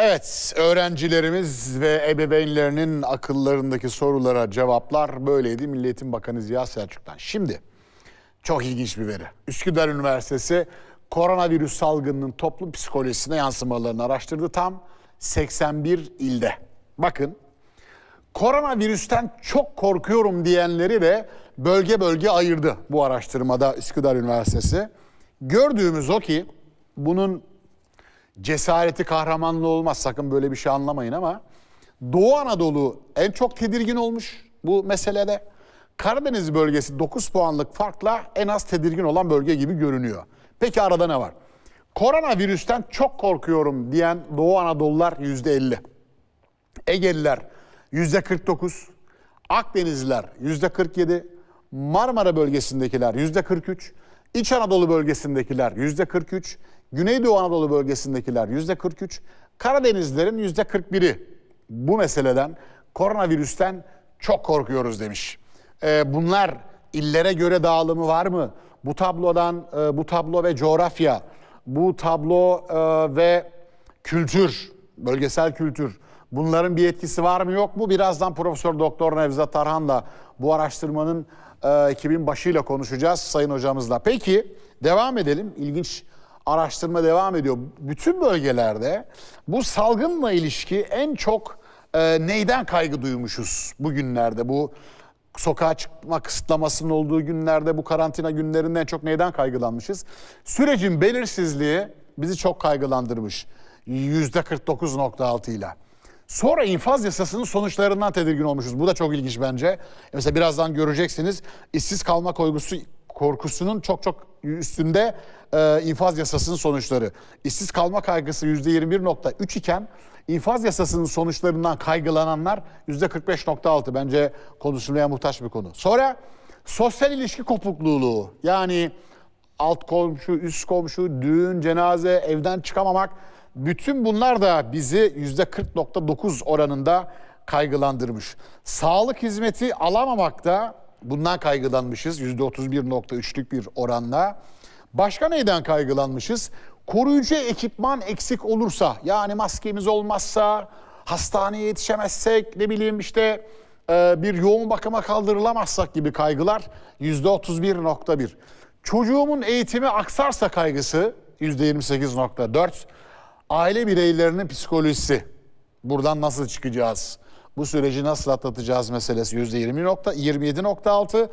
Evet, öğrencilerimiz ve ebeveynlerinin akıllarındaki sorulara cevaplar böyleydi Milli Eğitim Bakanı Ziya Selçuk'tan. Şimdi çok ilginç bir veri. Üsküdar Üniversitesi koronavirüs salgınının toplum psikolojisine yansımalarını araştırdı tam 81 ilde. Bakın koronavirüsten çok korkuyorum diyenleri de bölge bölge ayırdı bu araştırmada Üsküdar Üniversitesi. Gördüğümüz o ki bunun cesareti kahramanlığı olmaz sakın böyle bir şey anlamayın ama Doğu Anadolu en çok tedirgin olmuş bu meselede. Karadeniz bölgesi 9 puanlık farkla en az tedirgin olan bölge gibi görünüyor. Peki arada ne var? Koronavirüsten çok korkuyorum diyen Doğu Anadolular %50. Egeliler yüzde 49, Akdenizliler yüzde 47, Marmara bölgesindekiler yüzde 43, İç Anadolu bölgesindekiler yüzde 43, Güneydoğu Anadolu bölgesindekiler yüzde 43, Karadenizlerin yüzde 41'i bu meseleden koronavirüsten çok korkuyoruz demiş. Ee, bunlar illere göre dağılımı var mı? Bu tablodan e, bu tablo ve coğrafya, bu tablo e, ve kültür, bölgesel kültür bunların bir etkisi var mı yok mu? Birazdan Profesör Doktor Nevzat Tarhan'la bu araştırmanın e, ekibin başıyla konuşacağız sayın hocamızla. Peki devam edelim. İlginç araştırma devam ediyor. Bütün bölgelerde bu salgınla ilişki en çok e, neyden kaygı duymuşuz bugünlerde? Bu sokağa çıkma kısıtlamasının olduğu günlerde bu karantina günlerinde en çok neyden kaygılanmışız? Sürecin belirsizliği bizi çok kaygılandırmış. %49.6 ile. Sonra infaz yasasının sonuçlarından tedirgin olmuşuz. Bu da çok ilginç bence. Mesela birazdan göreceksiniz işsiz kalma korkusu, korkusunun çok çok üstünde e, infaz yasasının sonuçları. İşsiz kalma kaygısı %21.3 iken infaz yasasının sonuçlarından kaygılananlar %45.6. Bence konuşulmaya muhtaç bir konu. Sonra sosyal ilişki kopukluğu yani alt komşu, üst komşu, düğün, cenaze, evden çıkamamak bütün bunlar da bizi %40.9 oranında kaygılandırmış. Sağlık hizmeti alamamak da bundan kaygılanmışız %31.3'lük bir oranla. Başka neyden kaygılanmışız? Koruyucu ekipman eksik olursa yani maskemiz olmazsa, hastaneye yetişemezsek ne bileyim işte e, bir yoğun bakıma kaldırılamazsak gibi kaygılar %31.1. Çocuğumun eğitimi aksarsa kaygısı %28.4. Aile bireylerinin psikolojisi. Buradan nasıl çıkacağız? Bu süreci nasıl atlatacağız meselesi %20.27.6.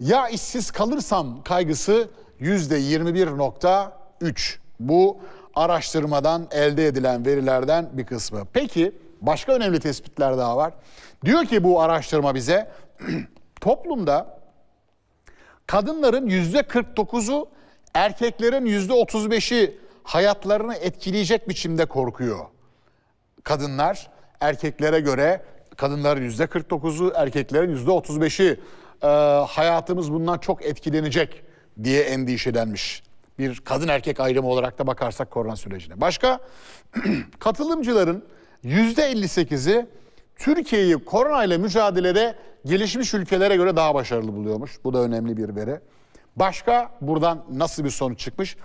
Ya işsiz kalırsam kaygısı %21.3. Bu araştırmadan elde edilen verilerden bir kısmı. Peki başka önemli tespitler daha var. Diyor ki bu araştırma bize toplumda kadınların yüzde 49'u erkeklerin yüzde 35'i hayatlarını etkileyecek biçimde korkuyor. Kadınlar erkeklere göre kadınların yüzde 49'u erkeklerin yüzde 35'i e, hayatımız bundan çok etkilenecek diye endişelenmiş. Bir kadın erkek ayrımı olarak da bakarsak korona sürecine. Başka katılımcıların yüzde 58'i Türkiye'yi koronayla mücadelede gelişmiş ülkelere göre daha başarılı buluyormuş. Bu da önemli bir veri. Başka buradan nasıl bir sonuç çıkmış?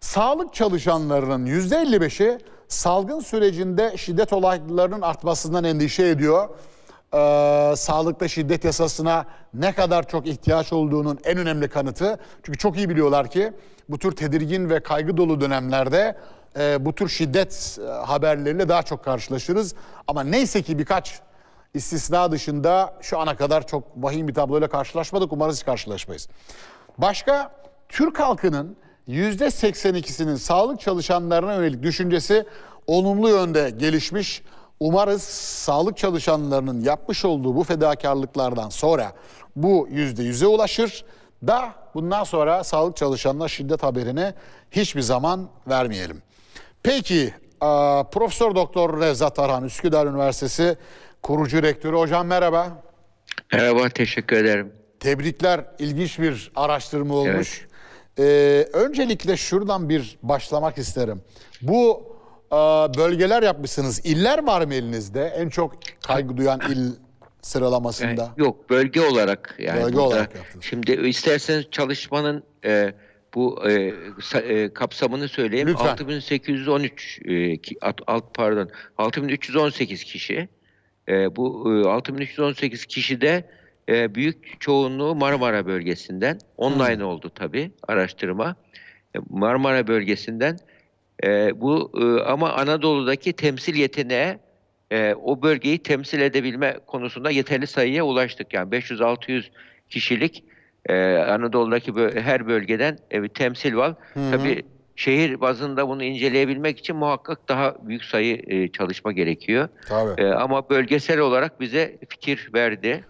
Sağlık çalışanlarının yüzde 55'i salgın sürecinde şiddet olaylarının artmasından endişe ediyor. Ee, sağlıkta şiddet yasasına ne kadar çok ihtiyaç olduğunun en önemli kanıtı. Çünkü çok iyi biliyorlar ki bu tür tedirgin ve kaygı dolu dönemlerde e, bu tür şiddet e, haberleriyle daha çok karşılaşırız. Ama neyse ki birkaç istisna dışında şu ana kadar çok vahim bir tabloyla karşılaşmadık. Umarız hiç karşılaşmayız. Başka Türk halkının %82'sinin sağlık çalışanlarına yönelik düşüncesi olumlu yönde gelişmiş. Umarız sağlık çalışanlarının yapmış olduğu bu fedakarlıklardan sonra bu %100'e ulaşır da bundan sonra sağlık çalışanına şiddet haberini hiçbir zaman vermeyelim. Peki Profesör Doktor Nevzat Tarhan Üsküdar Üniversitesi kurucu rektörü hocam merhaba. Merhaba, teşekkür ederim. Tebrikler ilginç bir araştırma olmuş. Ee, öncelikle şuradan bir başlamak isterim. Bu e, bölgeler yapmışsınız. İller var mı elinizde? En çok kaygı duyan il sıralamasında. yok, bölge olarak yani. Bölge burada. olarak yaptınız. Şimdi isterseniz çalışmanın e, bu e, e, kapsamını söyleyeyim. Lütfen. 6813 e, at- alt pardon 6318 kişi. E, bu e, 6318 kişide e, büyük çoğunluğu Marmara bölgesinden. Online oldu tabii araştırma. E, Marmara bölgesinden e, bu e, ama Anadolu'daki temsil yeteneğe e, o bölgeyi temsil edebilme konusunda yeterli sayıya ulaştık. Yani 500-600 kişilik e, Anadolu'daki bö- her bölgeden e, bir temsil var. Tabii şehir bazında bunu inceleyebilmek için muhakkak daha büyük sayı e, çalışma gerekiyor. Tabii. E, ama bölgesel olarak bize fikir verdi.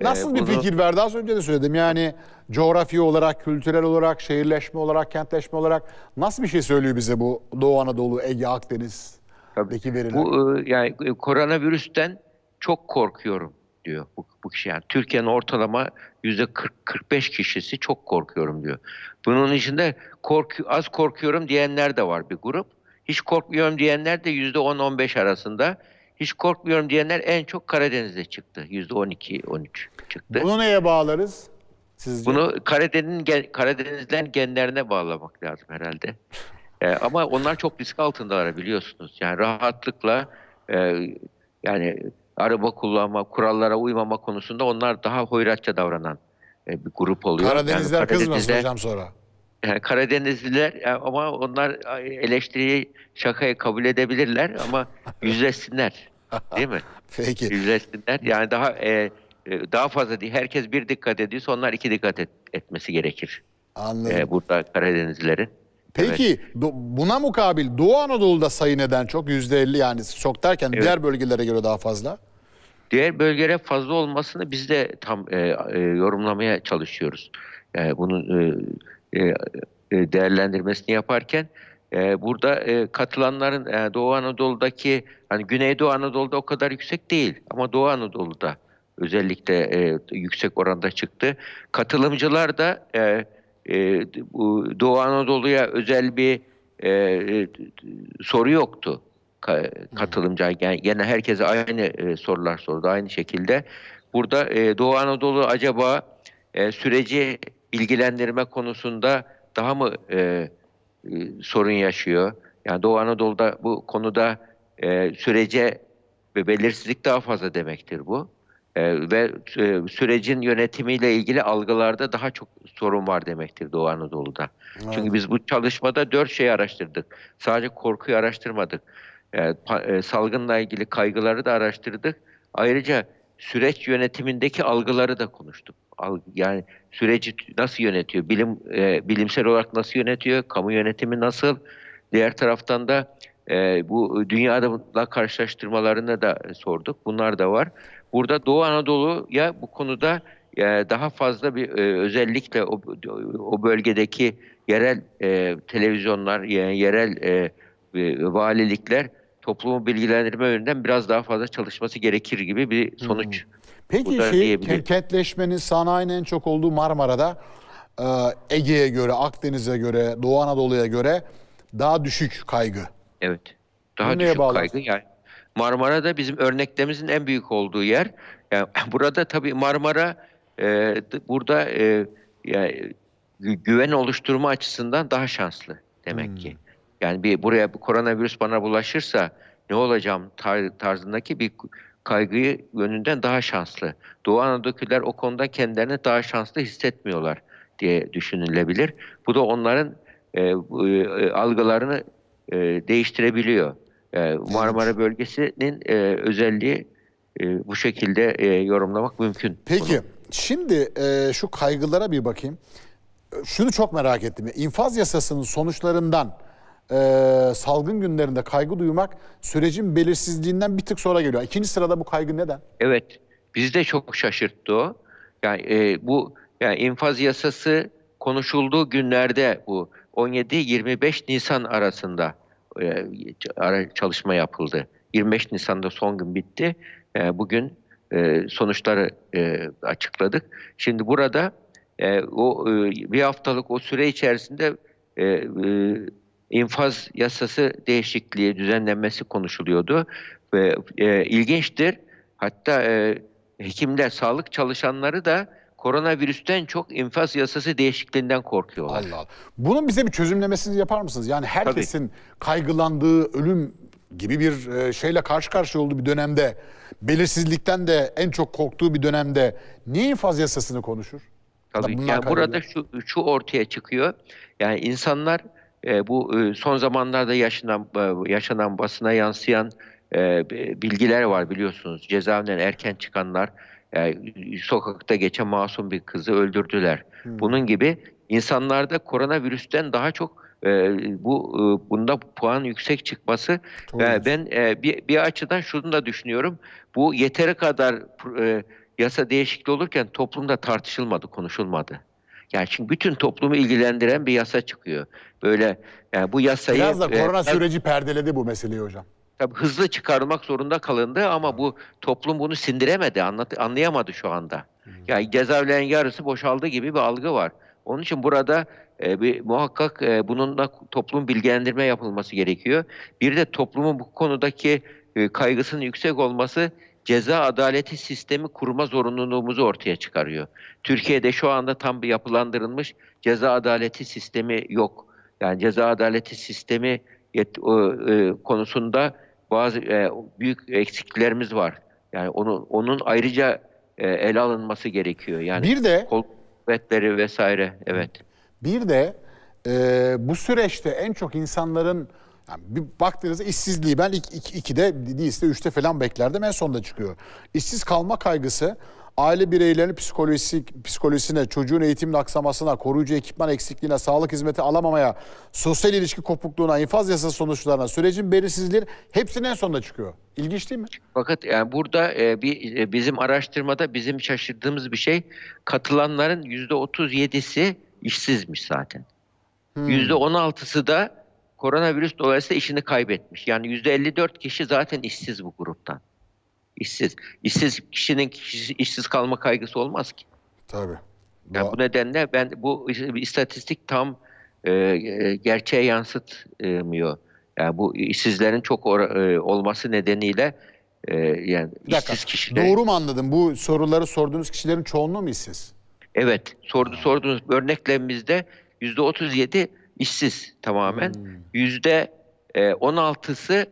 E, Nasıl bir bunu- fikir verdi? Az önce de söyledim. Yani coğrafi olarak, kültürel olarak, şehirleşme olarak, kentleşme olarak nasıl bir şey söylüyor bize bu Doğu Anadolu, Ege, Akdeniz'deki veriler? Bu e, yani e, koronavirüsten çok korkuyorum diyor bu, bu kişi. Yani Türkiye'nin ortalama yüzde 40-45 kişisi çok korkuyorum diyor. Bunun içinde korku, az korkuyorum diyenler de var bir grup. Hiç korkmuyorum diyenler de yüzde 10-15 arasında. Hiç korkmuyorum diyenler en çok Karadeniz'de çıktı. Yüzde 12-13 çıktı. Bunu neye bağlarız? Sizce? Bunu Karadeniz'in Karadeniz'den genlerine bağlamak lazım herhalde. Ee, ama onlar çok risk altındalar biliyorsunuz. Yani rahatlıkla e, yani araba kullanma, kurallara uymama konusunda onlar daha hoyratça davranan e, bir grup oluyor. Karadenizler yani kızmasın hocam sonra. yani Karadenizliler e, ama onlar eleştiriyi şakayı kabul edebilirler ama yüzleşsinler. Değil mi? Peki. Yüzleşsinler. Yani daha e, e, daha fazla değil. Herkes bir dikkat ediyorsa onlar iki dikkat et- etmesi gerekir. Anladım. E, burada Karadenizlilerin. Peki do- buna mukabil Doğu Anadolu'da sayı neden çok? %50 yani çok derken Evet. diğer bölgelere göre daha fazla. Diğer bölgelere fazla olmasını biz de tam e, e, yorumlamaya çalışıyoruz. Yani bunun e, e, e, değerlendirmesini yaparken e, burada e, katılanların e, Doğu Anadolu'daki hani Güneydoğu Anadolu'da o kadar yüksek değil ama Doğu Anadolu'da özellikle e, yüksek oranda çıktı. Katılımcılar da e, e, Doğu Anadolu'ya özel bir e, e, soru yoktu ka- katılımcı. Yani gene herkese aynı e, sorular sordu aynı şekilde. Burada e, Doğu Anadolu acaba e, süreci bilgilendirme konusunda daha mı e, e, sorun yaşıyor? Yani Doğu Anadolu'da bu konuda e, sürece ve belirsizlik daha fazla demektir bu. E, ve e, sürecin yönetimiyle ilgili algılarda daha çok sorun var demektir Doğu Anadolu'da. Çünkü biz bu çalışmada dört şey araştırdık. Sadece korkuyu araştırmadık. E, pa- e, salgınla ilgili kaygıları da araştırdık. Ayrıca süreç yönetimindeki algıları da konuştuk. Yani süreci nasıl yönetiyor? Bilim e, bilimsel olarak nasıl yönetiyor? Kamu yönetimi nasıl? Diğer taraftan da e, bu dünyada karşılaştırmalarını da sorduk. Bunlar da var. Burada Doğu Anadolu'ya bu konuda e, daha fazla bir e, özellikle o, o bölgedeki yerel e, televizyonlar, yani yerel e, e, valilikler toplumu bilgilendirme yönünden biraz daha fazla çalışması gerekir gibi bir sonuç. Peki şey ke- kentleşmenin sanayinin en çok olduğu Marmara'da e, Ege'ye göre, Akdeniz'e göre, Doğu Anadolu'ya göre daha düşük kaygı. Evet. Daha Bu neye düşük bağlı? kaygı. Yani Marmara'da bizim örneklerimizin en büyük olduğu yer. Yani burada tabii Marmara e, burada e, yani, gü- güven oluşturma açısından daha şanslı demek Hmm. ki. Yani bir buraya bu koronavirüs bana bulaşırsa ne olacağım tar- tarzındaki bir kaygıyı yönünden daha şanslı. Doğu Anadolu'dakiler o konuda kendilerini daha şanslı hissetmiyorlar diye düşünülebilir. Bu da onların e, bu, e, algılarını e, değiştirebiliyor. E, Marmara bölgesinin e, özelliği e, bu şekilde e, yorumlamak mümkün. Peki bunu. şimdi e, şu kaygılara bir bakayım. E, Şunu çok merak ettim. İnfaz yasasının sonuçlarından e, salgın günlerinde kaygı duymak sürecin belirsizliğinden bir tık sonra geliyor. İkinci sırada bu kaygı neden? Evet, bizi de çok şaşırttı o. Yani e, bu yani infaz yasası konuşulduğu günlerde bu 17-25 Nisan arasında e, çalışma yapıldı. 25 Nisan'da son gün bitti. E, bugün e, sonuçları e, açıkladık. Şimdi burada e, o e, bir haftalık o süre içerisinde e, e, infaz yasası değişikliği düzenlenmesi konuşuluyordu ve e, ilginçtir. Hatta e, hekimler, sağlık çalışanları da koronavirüsten çok infaz yasası değişikliğinden korkuyorlar. Allah Allah. Bunun bize bir çözümlemesini yapar mısınız? Yani herkesin kaygılandığı ölüm gibi bir e, şeyle karşı karşıya olduğu bir dönemde, belirsizlikten de en çok korktuğu bir dönemde niye infaz yasasını konuşur? Tabii. Yani burada şu şu ortaya çıkıyor. Yani insanlar e, bu e, son zamanlarda yaşanan e, yaşanan basına yansıyan e, bilgiler var biliyorsunuz. Cezaevinden erken çıkanlar e, sokakta geçen masum bir kızı öldürdüler. Hmm. Bunun gibi insanlarda koronavirüsten daha çok e, bu e, bunda puan yüksek çıkması Doğru e, ben e, bir, bir açıdan şunu da düşünüyorum. Bu yeteri kadar e, yasa değişikliği olurken toplumda tartışılmadı, konuşulmadı. Yani çünkü bütün toplumu ilgilendiren bir yasa çıkıyor. Böyle yani bu yasayı Biraz da e, korona ben- süreci perdeledi bu meseleyi hocam. tabii hızlı çıkarmak zorunda kalındı ama bu toplum bunu sindiremedi, anlat, anlayamadı şu anda. Yani cezaevlerin yarısı boşaldı gibi bir algı var. Onun için burada e, bir muhakkak e, bununla toplum bilgilendirme yapılması gerekiyor. Bir de toplumun bu konudaki e, kaygısının yüksek olması ceza adaleti sistemi kurma zorunluluğumuzu ortaya çıkarıyor. Türkiye'de şu anda tam bir yapılandırılmış ceza adaleti sistemi yok. Yani ceza adaleti sistemi yet- o, e, konusunda bazı e, büyük eksikliklerimiz var. Yani onun onun ayrıca e, ele alınması gerekiyor. Yani Bir de kol kuvvetleri vesaire evet. Bir de e, bu süreçte en çok insanların yani bir baktığınızda işsizliği ben ilk iki, ikide değilse üçte falan beklerdim en sonda çıkıyor. İşsiz kalma kaygısı aile bireylerinin psikolojisi, psikolojisine, çocuğun eğitimin aksamasına, koruyucu ekipman eksikliğine, sağlık hizmeti alamamaya, sosyal ilişki kopukluğuna, infaz yasası sonuçlarına, sürecin belirsizliği hepsinin en sonda çıkıyor. İlginç değil mi? Fakat yani burada e, bir e, bizim araştırmada bizim şaşırdığımız bir şey katılanların yüzde 37'si işsizmiş zaten. Yüzde 16'sı da koronavirüs dolayısıyla işini kaybetmiş. Yani yüzde 54 kişi zaten işsiz bu gruptan. İşsiz. İşsiz kişinin kişi- işsiz kalma kaygısı olmaz ki. Tabii. Yani bu nedenle ben bu istatistik tam e, e, gerçeğe yansıtmıyor. Yani bu işsizlerin çok ora- e, olması nedeniyle e, yani Bir dakika. işsiz kişiler. Doğru mu anladım? Bu soruları sorduğunuz kişilerin çoğunluğu mu işsiz? Evet, sordu sorduğunuz örneklerimizde yüzde 37 işsiz tamamen. Yüzde e, 16'sı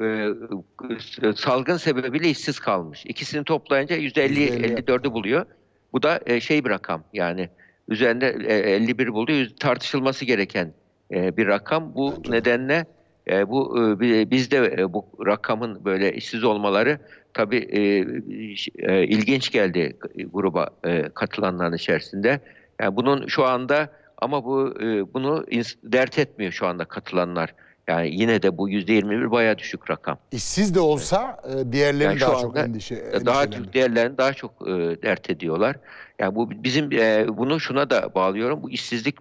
e, salgın sebebiyle işsiz kalmış. İkisini toplayınca yüzde 50 %50 54'ü buluyor. Bu da e, şey bir rakam yani üzerinde e, 51 buluyor. Yüz- Tartışılması gereken e, bir rakam. Bu Bence de. nedenle e, bu e, bi- bizde e, bu rakamın böyle işsiz olmaları tabii e, e, ilginç geldi gruba e, katılanların içerisinde. Yani bunun şu anda ama bu e, bunu dert etmiyor şu anda katılanlar. Yani yine de bu yüzde 21 bayağı düşük rakam. İşsiz de olsa e, diğerlerini Yani şu daha çok anda endişe, daha. Türk değerlerini daha çok e, dert ediyorlar. Yani bu bizim e, bunu şuna da bağlıyorum. Bu işsizlik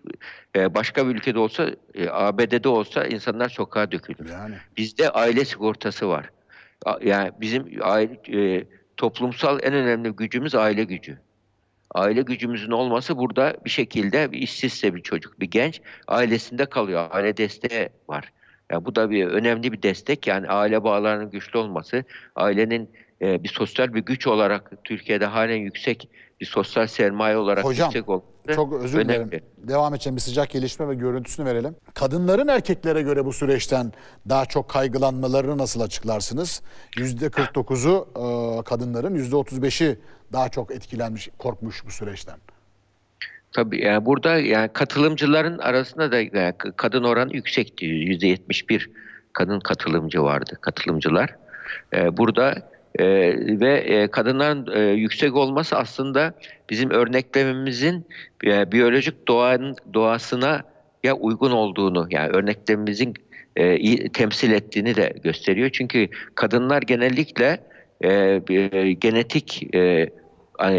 e, başka bir ülkede olsa, e, ABD'de olsa insanlar sokağa dökülür. Yani. Bizde aile sigortası var. Yani bizim aile, e, toplumsal en önemli gücümüz aile gücü. Aile gücümüzün olması burada bir şekilde bir işsizse bir çocuk, bir genç ailesinde kalıyor. Aile desteği var. Yani bu da bir önemli bir destek. Yani aile bağlarının güçlü olması, ailenin e, bir sosyal bir güç olarak Türkiye'de halen yüksek bir sosyal sermaye olarak Hocam, yüksek olması Çok özür dilerim. önemli. Devam edeceğim bir sıcak gelişme ve görüntüsünü verelim. Kadınların erkeklere göre bu süreçten daha çok kaygılanmalarını nasıl açıklarsınız? %49'u e, kadınların, %35'i daha çok etkilenmiş, korkmuş bu süreçten. Tabii yani burada yani katılımcıların arasında da yani kadın oranı yüksekti. Yüzde 71 kadın katılımcı vardı, katılımcılar. Ee, burada e, ve e, kadınların e, yüksek olması aslında bizim örneklememizin e, biyolojik doğanın doğasına ya uygun olduğunu yani örneklememizin e, iyi temsil ettiğini de gösteriyor. Çünkü kadınlar genellikle e, e, genetik e,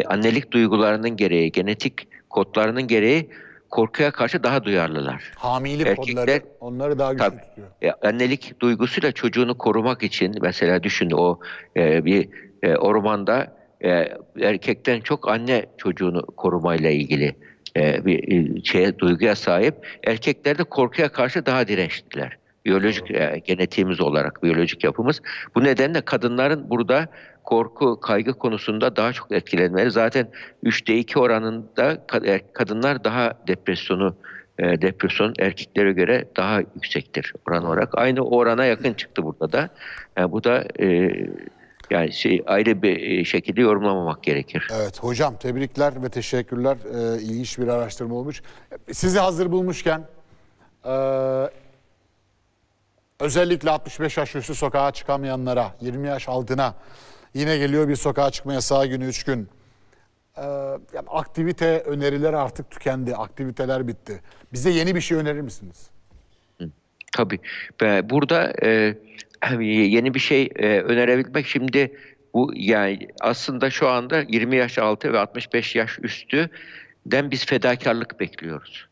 annelik duygularının gereği, genetik kodlarının gereği korkuya karşı daha duyarlılar. Hamilelik Erkekler- kodları onları daha güçlü Tabii. tutuyor. E, annelik duygusuyla çocuğunu korumak için mesela düşün o e, bir e, ormanda e, erkekten çok anne çocuğunu korumayla ilgili e, bir e, şeye duyguya sahip. Erkekler de korkuya karşı daha dirençliler. Biyolojik e, genetiğimiz olarak biyolojik yapımız. Bu nedenle kadınların burada korku, kaygı konusunda daha çok etkilenmeli. Zaten 3'te 2 oranında er- kadınlar daha depresyonu e, depresyon erkeklere göre daha yüksektir oran olarak. Aynı orana yakın çıktı burada da. Yani bu da e, yani şey ayrı bir e, şekilde yorumlamamak gerekir. Evet hocam tebrikler ve teşekkürler. Ee, ilginç bir araştırma olmuş. Sizi hazır bulmuşken e, özellikle 65 yaş üstü sokağa çıkamayanlara, 20 yaş altına yine geliyor bir sokağa çıkma yasağı günü 3 gün. Ee, yani aktivite önerileri artık tükendi. Aktiviteler bitti. Bize yeni bir şey önerir misiniz? Tabii. Burada e, yeni bir şey e, önerebilmek şimdi bu yani aslında şu anda 20 yaş altı ve 65 yaş üstüden biz fedakarlık bekliyoruz.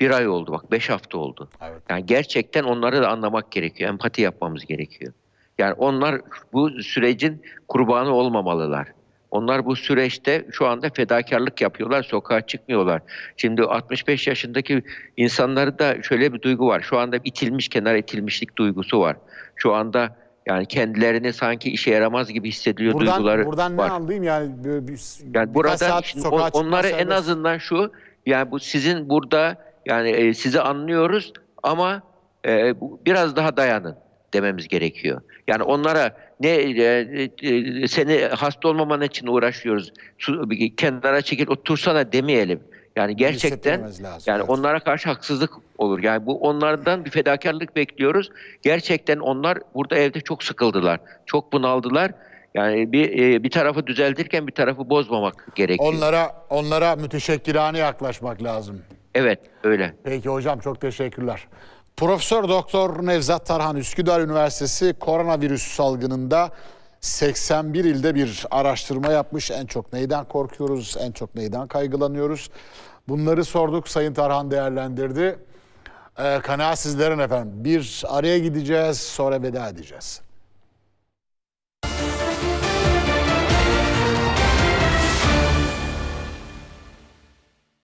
Bir ay oldu bak, beş hafta oldu. Evet. Yani gerçekten onları da anlamak gerekiyor, empati yapmamız gerekiyor. Yani onlar bu sürecin kurbanı olmamalılar. Onlar bu süreçte şu anda fedakarlık yapıyorlar, sokağa çıkmıyorlar. Şimdi 65 yaşındaki insanları da şöyle bir duygu var. Şu anda itilmiş, kenar itilmişlik duygusu var. Şu anda yani kendilerini sanki işe yaramaz gibi hissediyor Buradan, duyguları buradan ne var. anlayayım yani, böyle bir, Yani burada şimdi on- onları en azından şu yani bu sizin burada yani e, sizi anlıyoruz ama e, biraz daha dayanın dememiz gerekiyor. Yani onlara ne e, e, seni hasta olmaman için uğraşıyoruz. Su, kenara çekil otursana demeyelim. Yani gerçekten lazım, yani evet. onlara karşı haksızlık olur. Yani bu onlardan bir fedakarlık bekliyoruz. Gerçekten onlar burada evde çok sıkıldılar. Çok bunaldılar. Yani bir e, bir tarafı düzeltirken bir tarafı bozmamak gerekiyor. Onlara onlara müteşekkirane yaklaşmak lazım. Evet, öyle. Peki hocam çok teşekkürler. Profesör Doktor Nevzat Tarhan Üsküdar Üniversitesi koronavirüs salgınında 81 ilde bir araştırma yapmış. En çok neyden korkuyoruz, en çok neyden kaygılanıyoruz? Bunları sorduk. Sayın Tarhan değerlendirdi. Ee, kanaat sizlerin efendim. Bir araya gideceğiz, sonra veda edeceğiz.